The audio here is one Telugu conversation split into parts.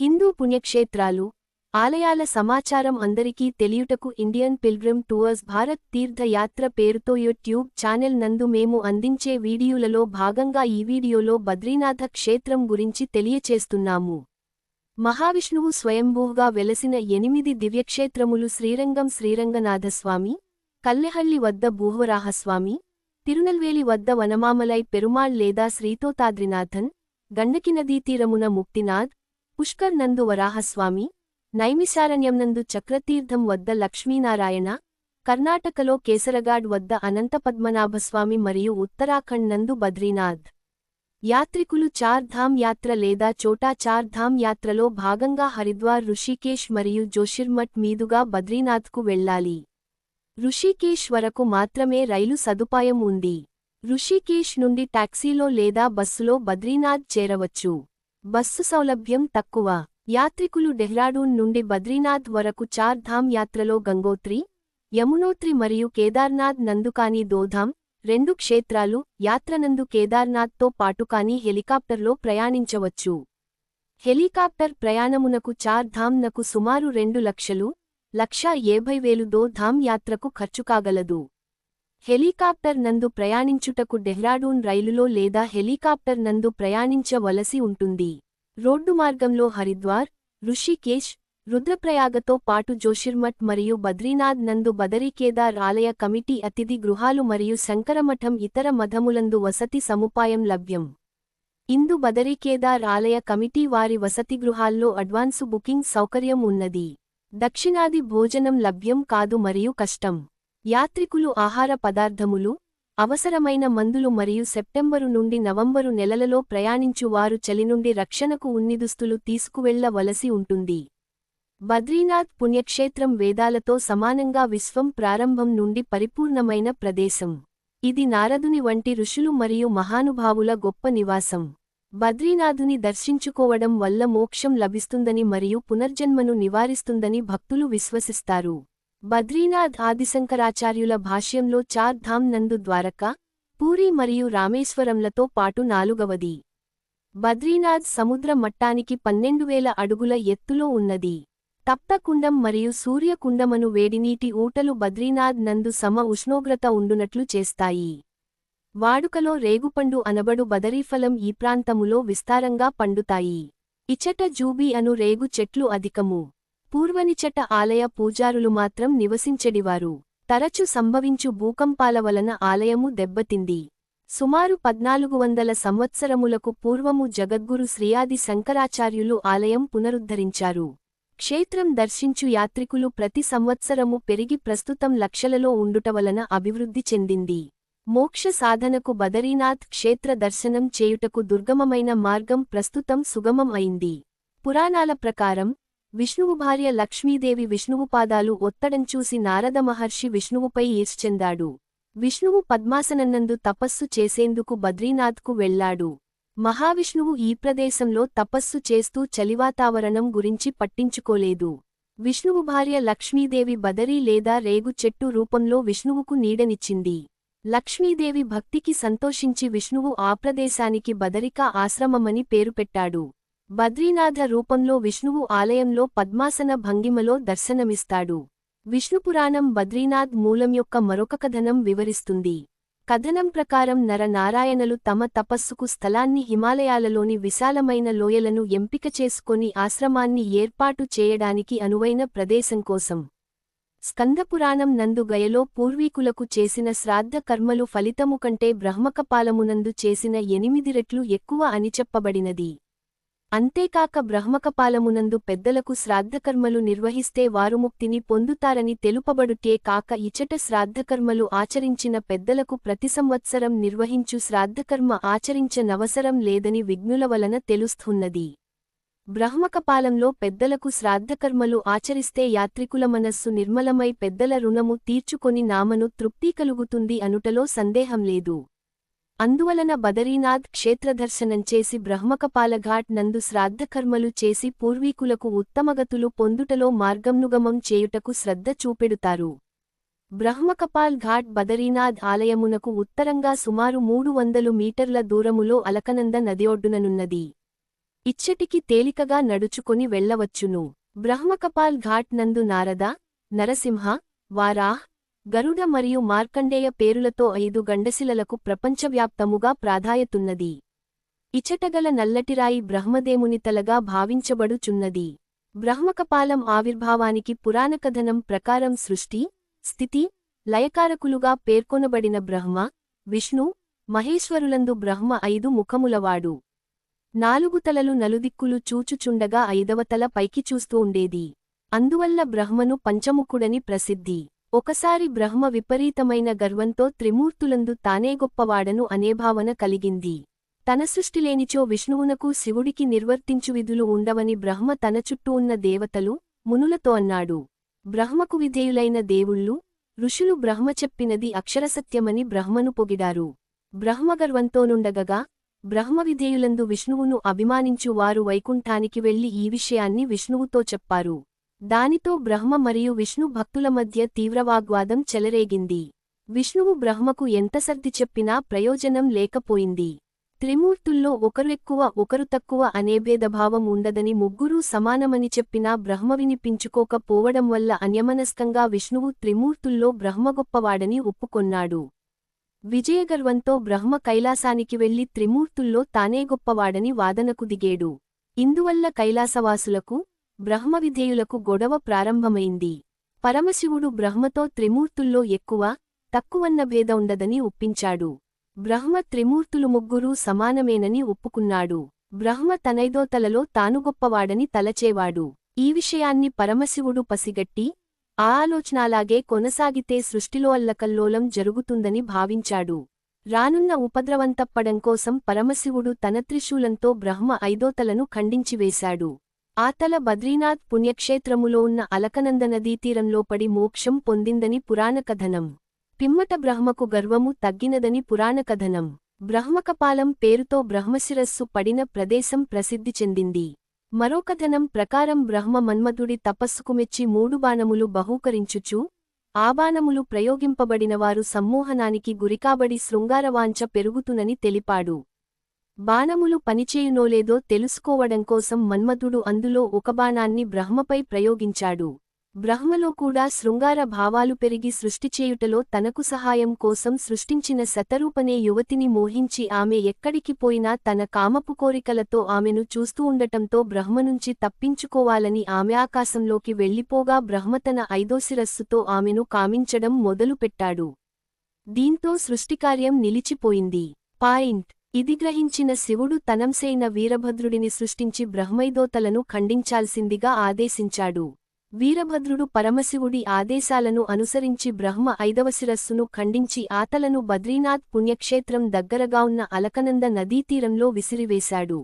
హిందూ పుణ్యక్షేత్రాలు ఆలయాల సమాచారం అందరికీ తెలియుటకు ఇండియన్ పిల్గ్రిమ్ టూర్స్ భారత్ తీర్థయాత్ర పేరుతో యూట్యూబ్ ఛానెల్ నందు మేము అందించే వీడియోలలో భాగంగా ఈ వీడియోలో బద్రీనాథ క్షేత్రం గురించి తెలియచేస్తున్నాము. మహావిష్ణువు స్వయంభూగా వెలసిన ఎనిమిది దివ్యక్షేత్రములు శ్రీరంగం శ్రీరంగనాథస్వామి కల్లెహళ్ళి వద్ద భూవరాహస్వామి తిరునల్వేలి వద్ద వనమామలై పెరుమాళ్ లేదా శ్రీతోతాద్రినాథన్ గండకి నదీతీరమున ముక్తినాథ్ పుష్కర్ నందు వరాహస్వామి నైమిశారణ్యంనందు చక్రతీర్థం వద్ద లక్ష్మీనారాయణ కర్ణాటకలో కేసరగాడ్ వద్ద అనంతపద్మనాభస్వామి మరియు ఉత్తరాఖండ్ నందు బద్రీనాథ్. యాత్రికులు చార్ ధామ్ యాత్ర లేదా చోటా చార్ ధామ్ యాత్రలో భాగంగా హరిద్వార్ ఋషికేశ్ మరియు జోషిర్మఠ్ మీదుగా బద్రీనాథ్కు వెళ్ళాలి ఋషికేశ్ వరకు మాత్రమే రైలు సదుపాయం ఉంది. ఋషికేశ్ నుండి టాక్సీలో లేదా బస్సులో బద్రీనాథ్ చేరవచ్చు. బస్సు సౌలభ్యం తక్కువ. యాత్రికులు డెహ్రాడూన్ నుండి బద్రీనాథ్ వరకు చార్ ధామ్ యాత్రలో గంగోత్రి యమునోత్రి మరియు కేదార్నాథ్ నందుకాని దోధాం రెండు క్షేత్రాలు యాత్రనందు కేదార్నాథ్తో పాటు కానీ హెలికాప్టర్లో ప్రయాణించవచ్చు. హెలికాప్టర్ ప్రయాణమునకు చార్ ధామ్నకు సుమారు రెండు లక్షలు లక్షా ఏభై వేలు దో ధామ్ యాత్రకు ఖర్చు కాగలదు. హెలికాప్టర్ నందు ప్రయాణించుటకు డెహ్రాడూన్ రైలులో లేదా హెలికాప్టర్ నందు ప్రయాణించవలసి ఉంటుంది. రోడ్డు మార్గంలో హరిద్వార్ ఋషికేశ్ రుద్రప్రయాగతో పాటు జోషిర్మఠ్ మరియు బద్రీనాథ్ నందు బదరీకేదార్ ఆలయ కమిటీ అతిథి గృహాలు మరియు శంకరమఠం ఇతర మధములందు వసతి సముపాయం లభ్యం. ఇందు బదరీకేదార్ ఆలయ కమిటీ వారి వసతి గృహాల్లో అడ్వాన్సు బుకింగ్ సౌకర్యం ఉన్నది. దక్షిణాది భోజనం లభ్యం కాదు మరియు కష్టం. యాత్రికులు ఆహార పదార్థములు అవసరమైన మందులు మరియు సెప్టెంబరు నుండి నవంబరు నెలలలో ప్రయాణించు వారు చలి నుండి రక్షణకు ఉన్నిదుస్తులు తీసుకువెళ్ళవలసి ఉంటుంది. బద్రీనాథ్ పుణ్యక్షేత్రం వేదాలతో సమానంగా విశ్వం ప్రారంభం నుండి పరిపూర్ణమైన ప్రదేశం. ఇది నారదుని వంటి ఋషులు మరియు మహానుభావుల గొప్ప నివాసం. బద్రీనాథుని దర్శించుకోవడం వల్ల మోక్షం లభిస్తుందని మరియు పునర్జన్మను నివారిస్తుందని భక్తులు విశ్వసిస్తారు. బద్రీనాథ్ ఆదిశంకరాచార్యుల భాష్యంలో చార్ ధామ్ నందు ద్వారక పూరి మరియు రామేశ్వరంలతో పాటు నాలుగవది. బద్రీనాథ్ సముద్ర మట్టానికి పన్నెండు వేల అడుగుల ఎత్తులో ఉన్నది. తప్తకుండం మరియు సూర్యకుండమను వేడినీటి ఊటలు బద్రీనాథ్ నందు సమ ఉష్ణోగ్రత ఉండునట్లు చేస్తాయి. వాడుకలో రేగుపండు అనబడు బదరీఫలం ఈ ప్రాంతములో విస్తారంగా పండుతాయి. ఇచట జూబీ అను రేగు చెట్లు అధికము. పూర్వనిచట ఆలయ పూజారులు మాత్రం నివసించెడివారు. తరచు సంభవించు భూకంపాల వలన ఆలయము దెబ్బతింది. సుమారు పద్నాలుగు వందల సంవత్సరములకు పూర్వము జగద్గురు శ్రీయాది శంకరాచార్యులు ఆలయం పునరుద్ధరించారు. క్షేత్రం దర్శించు యాత్రికులు ప్రతి సంవత్సరము పెరిగి ప్రస్తుతం లక్షలలో ఉండుటవలన అభివృద్ధి చెందింది. మోక్ష సాధనకు బదరీనాథ్ క్షేత్ర దర్శనం చేయుటకు దుర్గమమైన మార్గం ప్రస్తుతం సుగమం అయింది. పురాణాల ప్రకారం విష్ణువు భార్య లక్ష్మీదేవి విష్ణువు పాదాలు ఒత్తడం చూసి నారద మహర్షి విష్ణువుపై ఈర్చెందాడు విష్ణువు పద్మాసనన్నందు తపస్సు చేసేందుకు బద్రీనాథ్కు వెళ్ళాడు మహావిష్ణువు ఈ ప్రదేశంలో తపస్సు చేస్తూ చలివాతావరణం గురించి పట్టించుకోలేదు. విష్ణువు భార్య లక్ష్మీదేవి బదరీ లేదా రేగు చెట్టు రూపంలో విష్ణువుకు నీడనిచ్చింది. లక్ష్మీదేవి భక్తికి సంతోషించి విష్ణువు ఆ ప్రదేశానికి బదరికా ఆశ్రమమని పేరు పెట్టాడు. బద్రీనాథ రూపంలో విష్ణువు ఆలయంలో పద్మాసన భంగిమలో దర్శనమిస్తాడు. విష్ణుపురాణం బద్రీనాథ్ మూలం యొక్క మరొక కథనం వివరిస్తుంది. కథనం ప్రకారం నరనారాయణలు తమ తపస్సుకు స్థలాన్ని హిమాలయాలలోని విశాలమైన లోయలను ఎంపిక చేసుకొని ఆశ్రమాన్ని ఏర్పాటు చేయడానికి అనువైన ప్రదేశం కోసం. స్కందపురాణం నందు గయలో పూర్వీకులకు చేసిన శ్రాద్ధ కర్మలు ఫలితము కంటే బ్రహ్మకపాలమునందు చేసిన ఎనిమిది రెట్లు ఎక్కువ అని చెప్పబడినది. అంతేకాక బ్రహ్మకపాలమునందు పెద్దలకు శ్రాద్ధకర్మలు నిర్వహిస్తే వారు ముక్తిని పొందుతారని తెలుపబడుటే కాక ఇచట శ్రాద్ధకర్మలు ఆచరించిన పెద్దలకు ప్రతి సంవత్సరం నిర్వహించు శ్రాద్ధకర్మ ఆచరించనవసరం లేదని విఘ్నుల వలన తెలుస్తున్నది. బ్రహ్మకపాలంలో పెద్దలకు శ్రాద్ధకర్మలు ఆచరిస్తే యాత్రికుల మనస్సు నిర్మలమై పెద్దల రుణము తీర్చుకొని నామను తృప్తి కలుగుతుంది అనుటలో సందేహం లేదు. అందువలన బదరీనాథ్ క్షేత్రదర్శనం చేసి బ్రహ్మకపాలఘాట్ నందు శ్రాద్ధకర్మలు చేసి పూర్వీకులకు ఉత్తమగతులు పొందుటలో మార్గంనుగమం చేయుటకు శ్రద్ధ చూపెడుతారు. బ్రహ్మకపాల్ ఘాట్ బదరీనాథ్ ఆలయమునకు ఉత్తరంగా సుమారు మూడు వందలు మీటర్ల దూరములో అలకనంద నదిఒడ్డుననున్నది ఇచ్చటికి తేలికగా నడుచుకొని వెళ్ళవచ్చును. బ్రహ్మకపాల్ ఘాట్ నందు నారద నరసింహ వారాహ్ గరుడ మరియు మార్కండేయ పేరులతో ఐదు గండశిలలకు ప్రపంచవ్యాప్తముగా ప్రాధాయతున్నది. ఇచటగల నల్లటిరాయి బ్రహ్మదేముని తలగా భావించబడుచున్నది. బ్రహ్మకపాలం ఆవిర్భావానికి పురాణకథనం ప్రకారం సృష్టి స్థితి లయకారకులుగా పేర్కొనబడిన బ్రహ్మ విష్ణు మహేశ్వరులందు బ్రహ్మ ఐదు ముఖములవాడు. నాలుగు తలలు నలుదిక్కులు చూచుచుండగా ఐదవ తల పైకి చూస్తూ ఉండేది. అందువల్ల బ్రహ్మను పంచముఖుడని ప్రసిద్ధి. ఒకసారి బ్రహ్మ విపరీతమైన గర్వంతో త్రిమూర్తులందు తానే గొప్పవాడను అనే భావన కలిగింది. తన సృష్టిలేనిచో విష్ణువునకు శివుడికి నిర్వర్తించు విధులు ఉండవని బ్రహ్మ తన చుట్టూ ఉన్న దేవతలు మునులతో అన్నాడు. బ్రహ్మకు విధేయులైన దేవుళ్ళు ఋషులు బ్రహ్మ చెప్పినది అక్షరసత్యమని బ్రహ్మను పొగిడారు. బ్రహ్మగర్వంతోనుండగగా బ్రహ్మవిధేయులందు విష్ణువును అభిమానించు వారు వైకుంఠానికి వెళ్ళి ఈ విషయాన్ని విష్ణువుతో చెప్పారు. దానితో బ్రహ్మ మరియు విష్ణు భక్తుల మధ్య తీవ్రవాగ్వాదం చెలరేగింది. విష్ణువు బ్రహ్మకు ఎంత సర్ది చెప్పినా ప్రయోజనం లేకపోయింది. త్రిమూర్తుల్లో ఒకరు ఎక్కువ ఒకరు తక్కువ అనే భేదభావం ఉండదని ముగ్గురూ సమానమని చెప్పినా బ్రహ్మ వినిపించుకోకపోవడం వల్ల అన్యమనస్కంగా విష్ణువు త్రిమూర్తుల్లో బ్రహ్మ గొప్పవాడని ఒప్పుకొన్నాడు. విజయగర్వంతో బ్రహ్మ కైలాసానికి వెళ్ళి త్రిమూర్తుల్లో తానే గొప్పవాడని వాదనకు దిగేడు. ఇందువల్ల కైలాసవాసులకు బ్రహ్మవిధేయులకు గొడవ ప్రారంభమైంది. పరమశివుడు బ్రహ్మతో త్రిమూర్తుల్లో ఎక్కువ తక్కువన్న భేద ఉండదని ఒప్పించాడు. బ్రహ్మ త్రిమూర్తులు ముగ్గురూ సమానమేనని ఒప్పుకున్నాడు. బ్రహ్మ తనైదో తలలో తాను గొప్పవాడని తలచేవాడు. ఈ విషయాన్ని పరమశివుడు పసిగట్టి ఆ ఆలోచనలాగే కొనసాగితే సృష్టిలో అల్లకల్లోలం జరుగుతుందని భావించాడు. రానున్న ఉపద్రవంతప్పడంకోసం పరమశివుడు తన త్రిశూలంతో బ్రహ్మ ఐదోతలను ఖండించివేశాడు. ఆతల బద్రీనాథ్ పుణ్యక్షేత్రములో ఉన్న అలకనంద నదీతీరంలో పడి మోక్షం పొందిందని పురాణకథనం పిమ్మట బ్రహ్మకు గర్వము తగ్గినదని పురాణకథనం బ్రహ్మకపాలం పేరుతో బ్రహ్మశిరస్సు పడిన ప్రదేశం ప్రసిద్ధి చెందింది. మరో కథనం ప్రకారం బ్రహ్మ మన్మధుడి తపస్సుకు మెచ్చి మూడు బాణములు బహూకరించుచు ఆబాణములు ప్రయోగింపబడినవారు సమ్మోహనానికి గురికాబడి శృంగారవాంఛ పెరుగుతునని తెలిపాడు. బాణములు పనిచేయునోలేదో తెలుసుకోవడం కోసం మన్మధుడు అందులో ఒక బాణాన్ని బ్రహ్మపై ప్రయోగించాడు. బ్రహ్మలో కూడా శృంగార భావాలు పెరిగి సృష్టిచేయుటలో తనకు సహాయం కోసం సృష్టించిన శతరూపనే యువతిని మోహించి ఆమె ఎక్కడికి పోయినా తన కామపు కోరికలతో ఆమెను చూస్తూ ఉండటంతో బ్రహ్మనుంచి తప్పించుకోవాలని ఆమె ఆకాశంలోకి వెళ్ళిపోగా బ్రహ్మ తన ఐదోశిరస్సుతో ఆమెను కామించడం మొదలుపెట్టాడు. దీంతో సృష్టికార్యం నిలిచిపోయింది. పాయింట్. ఇది గ్రహించిన శివుడు తనంసైన వీరభద్రుడిని సృష్టించి బ్రహ్మైదోతలను ఖండించాల్సిందిగా ఆదేశించాడు. వీరభద్రుడు పరమశివుడి ఆదేశాలను అనుసరించి బ్రహ్మ ఐదవ శిరస్సును ఖండించి ఆతలను బద్రీనాథ్ పుణ్యక్షేత్రం దగ్గరగా ఉన్న అలకనంద నదీతీరంలో విసిరివేశాడు.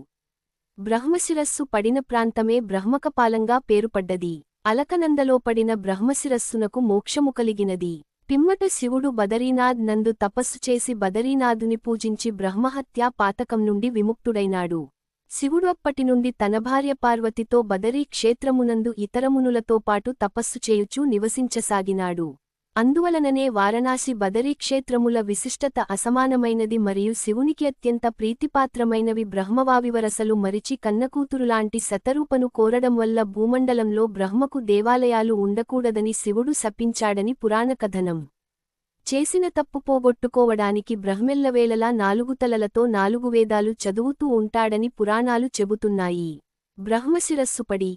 బ్రహ్మశిరస్సు పడిన ప్రాంతమే బ్రహ్మకపాలంగా పేరుపడ్డది. అలకనందలో పడిన బ్రహ్మశిరస్సునకు మోక్షము కలిగినది. పిమ్మట శివుడు బదరీనాథ్ నందు తపస్సు చేసి బదరీనాథుని పూజించి బ్రహ్మహత్యా పాతకం నుండి విముక్తుడైనాడు. శివుడు అప్పటి నుండి తన భార్య పార్వతితో బదరీ క్షేత్రమునందు ఇతరమునులతో పాటు తపస్సు చేయుచూ నివసించసాగినాడు. అందువలననే వారణాసి బదరీ క్షేత్రముల విశిష్టత అసమానమైనది మరియు శివునికి అత్యంత ప్రీతిపాత్రమైనవి బ్రహ్మవావివరసలు మరిచి కన్నకూతురులాంటి శతరూపను కోరడం వల్ల భూమండలంలో బ్రహ్మకు దేవాలయాలు ఉండకూడదని శివుడు శపించాడని పురాణకథనం చేసిన తప్పు పోగొట్టుకోవడానికి బ్రహ్మెల్లవేళలా నాలుగు తలలతో నాలుగు వేదాలు చదువుతూ ఉంటాడని పురాణాలు చెబుతున్నాయి. బ్రహ్మశిరస్సుపడి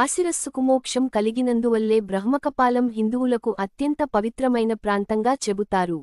ఆశిరస్సుకు మోక్షం కలిగినందువల్లే బ్రహ్మకపాలం హిందువులకు అత్యంత పవిత్రమైన ప్రాంతంగా చెబుతారు.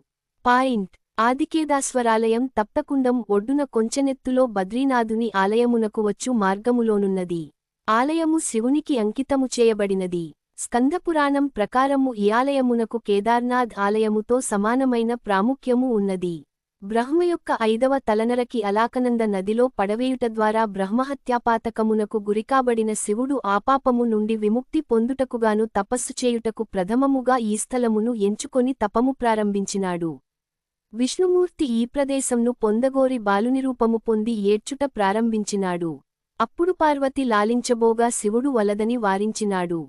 పాయింట్. ఆదికేదాశ్వరాలయం తప్తకుండం ఒడ్డున కొంచెనెత్తులో బద్రీనాథుని ఆలయమునకు వచ్చు మార్గములోనున్నది. ఆలయము శివునికి అంకితము చేయబడినది. స్కందపురాణం ప్రకారము ఈ ఆలయమునకు కేదార్నాథ్ ఆలయముతో సమానమైన ప్రాముఖ్యము ఉన్నది. బ్రహ్మ యొక్క ఐదవ తలనరకి అలాకనంద నదిలో పడవేయుట ద్వారా బ్రహ్మహత్యాపాతకమునకు గురికాబడిన శివుడు ఆపాపము నుండి విముక్తి పొందుటకుగాను తపస్సు చేయుటకు ప్రథమముగా ఈ స్థలమును ఎంచుకొని తపము ప్రారంభించినాడు. విష్ణుమూర్తి ఈ ప్రదేశంను పొందగోరి బాలునిరూపము పొంది ఏడ్చుట ప్రారంభించినాడు. అప్పుడు పార్వతి లాలించబోగా శివుడు వలదని వారించినాడు.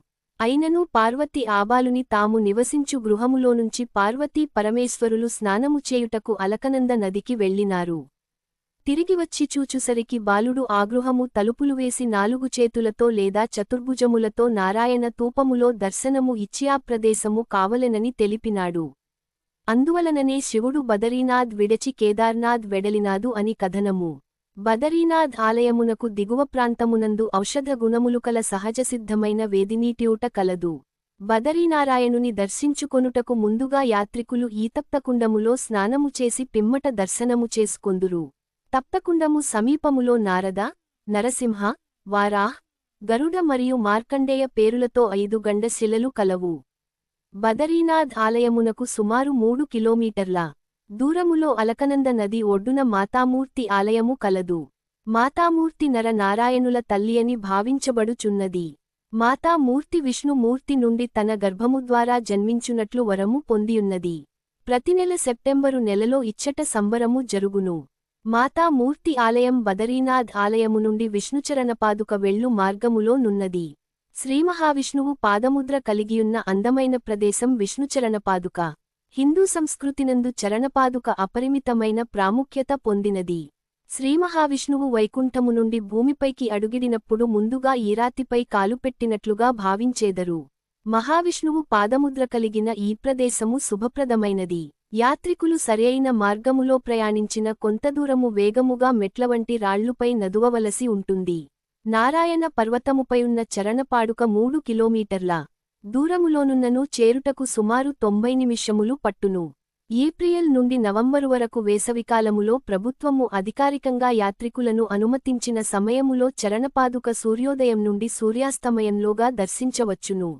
అయినను పార్వతి ఆబాలుని తాము నివసించు గృహములోనుంచి పార్వతీ పరమేశ్వరులు స్నానము చేయుటకు అలకనంద నదికి వెళ్ళినారు. తిరిగివచ్చి చూచుసరికి బాలుడు ఆగృహము తలుపులు వేసి నాలుగు చేతులతో లేదా చతుర్భుజములతో నారాయణ తూపములో దర్శనము ఇచ్చి ఆ ప్రదేశము కావలెనని తెలిపినాడు. అందువలననే శివుడు బదరీనాథ్ విడచి కేదార్నాథ్ వెడలినాదు అని కథనము. బదరీనాథ్ ఆలయమునకు దిగువ ప్రాంతమునందు ఔషధ గుణములు కల సహజసిద్ధమైన వేదినీటియూట కలదు. బదరీనారాయణుని దర్శించుకొనుటకు ముందుగా యాత్రికులు ఈతప్తకుండములో స్నానము చేసి పిమ్మట దర్శనము చేసుకొందురు. తప్తకుండము సమీపములో నారద నరసింహ వారాహ్ గరుడ మరియు మార్కండేయ పేరులతో ఐదు గండ శిలలు కలవు. బదరీనాథ్ ఆలయమునకు సుమారు మూడు కిలోమీటర్ల దూరములో అలకనంద నది ఒడ్డున మాతామూర్తి ఆలయము కలదు. మాతామూర్తి నర నారాయణుల తల్లియని భావించబడుచున్నది. మాతామూర్తి విష్ణుమూర్తి నుండి తన గర్భము ద్వారా జన్మించునట్లు వరము పొందియున్నది. ప్రతినెల సెప్టెంబరు నెలలో ఇచ్చట సంబరము జరుగును. మాతామూర్తి ఆలయం బదరీనాథ్ ఆలయము నుండి విష్ణుచరణపాదుక వెళ్ళు మార్గములో నున్నది. శ్రీమహావిష్ణువు పాదముద్ర కలిగియున్న అందమైన ప్రదేశం విష్ణుచరణపాదుక. హిందూ సంస్కృతినందు చరణపాదుక అపరిమితమైన ప్రాముఖ్యత పొందినది. శ్రీమహావిష్ణువు వైకుంఠము నుండి భూమిపైకి అడుగిడినప్పుడు ముందుగా ఈరాతిపై కాలుపెట్టినట్లుగా భావించేదరు. మహావిష్ణువు పాదముద్ర కలిగిన ఈ ప్రదేశము శుభప్రదమైనది. యాత్రికులు సరియైన మార్గములో ప్రయాణించిన కొంత దూరము వేగముగా మెట్లవంటి రాళ్ళుపై నదువవలసి ఉంటుంది. నారాయణ పర్వతముపైయున్న చరణపాడుక మూడు కిలోమీటర్ల దూరములోనున్నను చేరుటకు సుమారు తొంభై నిమిషములు పట్టును. ఏప్రియల్ నుండి నవంబరు వరకు వేసవికాలములో ప్రభుత్వము అధికారికంగా యాత్రికులను అనుమతించిన సమయములో చరణపాదుక సూర్యోదయం నుండి సూర్యాస్తమయంలోగా దర్శించవచ్చును.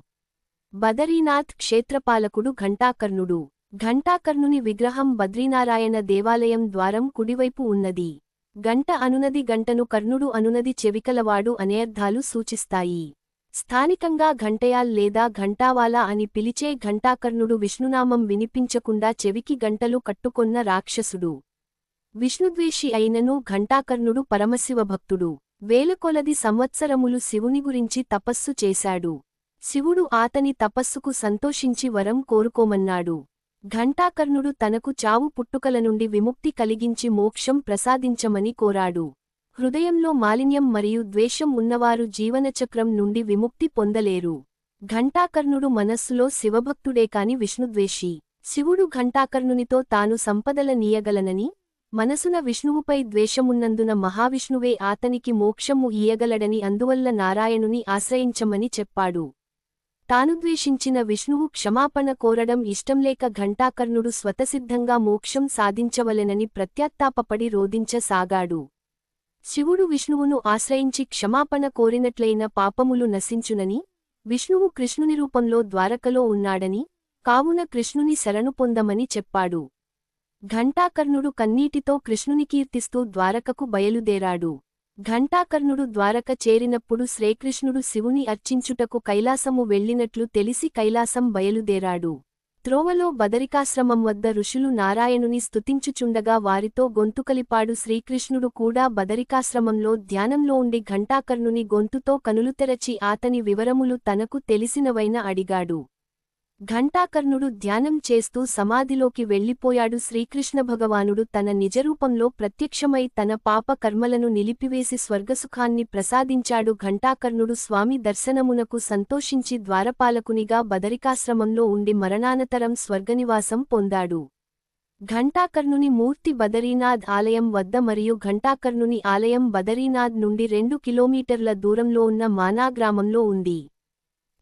బదరీనాథ్ క్షేత్రపాలకుడు ఘంటాకర్ణుడు. ఘంటాకర్ణుని విగ్రహం బద్రీనారాయణ దేవాలయం ద్వారం కుడివైపు ఉన్నది. గంట అనునది గంటను కర్ణుడు అనునది చెవికలవాడు అనేర్థాలు సూచిస్తాయి. స్థానికంగా ఘంటయాల్ లేదా ఘంటావాలా అని పిలిచే ఘంటాకర్ణుడు విష్ణునామం వినిపించకుండా చెవికి గంటలు కట్టుకొన్న రాక్షసుడు. విష్ణుద్వేషి అయినను ఘంటాకర్ణుడు పరమశివభక్తుడు. వేలకొలది సంవత్సరములు శివుని గురించి తపస్సు చేశాడు. శివుడు ఆతని తపస్సుకు సంతోషించి వరం కోరుకోమన్నాడు. ఘంటాకర్ణుడు తనకు చావు పుట్టుకల నుండి విముక్తి కలిగించి మోక్షం ప్రసాదించమని కోరాడు. హృదయంలో మాలిన్యం మరియు ద్వేషం ఉన్నవారు జీవనచక్రం నుండి విముక్తి పొందలేరు. ఘంటాకర్ణుడు మనస్సులో శివభక్తుడే కాని విష్ణుద్వేషి. శివుడు ఘంటాకర్ణునితో తాను సంపదల నీయగలనని మనసున విష్ణువుపై ద్వేషమున్నందున మహావిష్ణువే ఆతనికి మోక్షము ఇయ్యగలడని అందువల్ల నారాయణుని ఆశ్రయించమని చెప్పాడు. తాను ద్వేషించిన విష్ణువు క్షమాపణ కోరడం ఇష్టంలేక ఘంటాకర్ణుడు స్వతసిద్ధంగా మోక్షం సాధించవలెనని ప్రత్యాత్తాపపడి రోధించసాగాడు. శివుడు విష్ణువును ఆశ్రయించి క్షమాపణ కోరినట్లయిన పాపములు నశించునని విష్ణువు కృష్ణుని రూపంలో ద్వారకలో ఉన్నాడని కావున కృష్ణుని శరణు పొందమని చెప్పాడు. ఘంటాకర్ణుడు కన్నీటితో కృష్ణుని కీర్తిస్తూ ద్వారకకు బయలుదేరాడు. ఘంటాకర్ణుడు ద్వారక చేరినప్పుడు శ్రీకృష్ణుడు శివుని అర్చించుటకు కైలాసము వెళ్ళినట్లు తెలిసి కైలాసం బయలుదేరాడు. త్రోవలో బదరికాశ్రమం వద్ద ఋషులు నారాయణుని స్తుతించుచుండగా వారితో గొంతుకలిపాడు శ్రీకృష్ణుడు కూడా బదరికాశ్రమంలో ధ్యానంలో ఉండి ఘంటాకర్ణుని గొంతుతో కనులు తెరచి ఆతని వివరములు తనకు తెలిసినవైన అడిగాడు. ఘంటాకర్ణుడు ధ్యానం చేస్తూ సమాధిలోకి వెళ్ళిపోయాడు. శ్రీకృష్ణ భగవానుడు తన నిజరూపంలో ప్రత్యక్షమై తన పాప కర్మలను నిలిపివేసి స్వర్గసుఖాన్ని ప్రసాదించాడు. ఘంటాకర్ణుడు స్వామి దర్శనమునకు సంతోషించి ద్వారపాలకునిగా బదరికాశ్రమంలో ఉండి మరణానంతరం స్వర్గనివాసం పొందాడు. ఘంటాకర్ణుని మూర్తి బదరీనాథ్ ఆలయం వద్ద మరియు ఘంటాకర్ణుని ఆలయం బదరీనాథ్ నుండి రెండు కిలోమీటర్ల దూరంలో ఉన్న మానా గ్రామంలో ఉంది.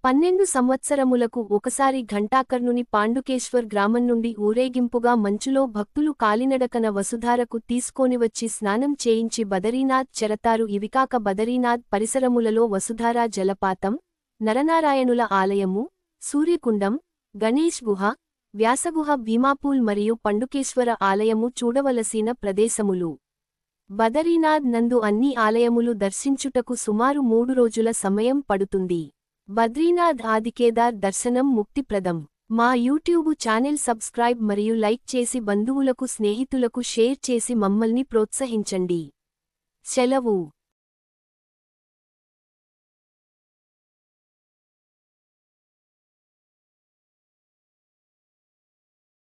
పన్నెండు సంవత్సరములకు ఒకసారి ఘంటాకర్ణుని పాండుకేశ్వర్ గ్రామం నుండి ఊరేగింపుగా మంచులో భక్తులు కాలినడకన వసుధారకు తీసుకోనివచ్చి స్నానం చేయించి బదరీనాథ్ చెరతారు. ఇవికాక బదరీనాథ్ పరిసరములలో వసుధారా జలపాతం నరనారాయణుల ఆలయము సూర్యకుండం గణేష్ గుహ వ్యాసగుహ భీమాపూల్ మరియు పండుకేశ్వర ఆలయము చూడవలసిన ప్రదేశములు. బదరీనాథ్ నందు అన్ని ఆలయములు దర్శించుటకు సుమారు మూడు రోజుల సమయం పడుతుంది. బద్రీనాథ్ ఆదికేదార్ దర్శనం ముక్తిప్రదం. మా యూట్యూబు ఛానెల్ సబ్స్క్రైబ్ మరియు లైక్ చేసి బంధువులకు స్నేహితులకు షేర్ చేసి మమ్మల్ని ప్రోత్సహించండి. సెలవు.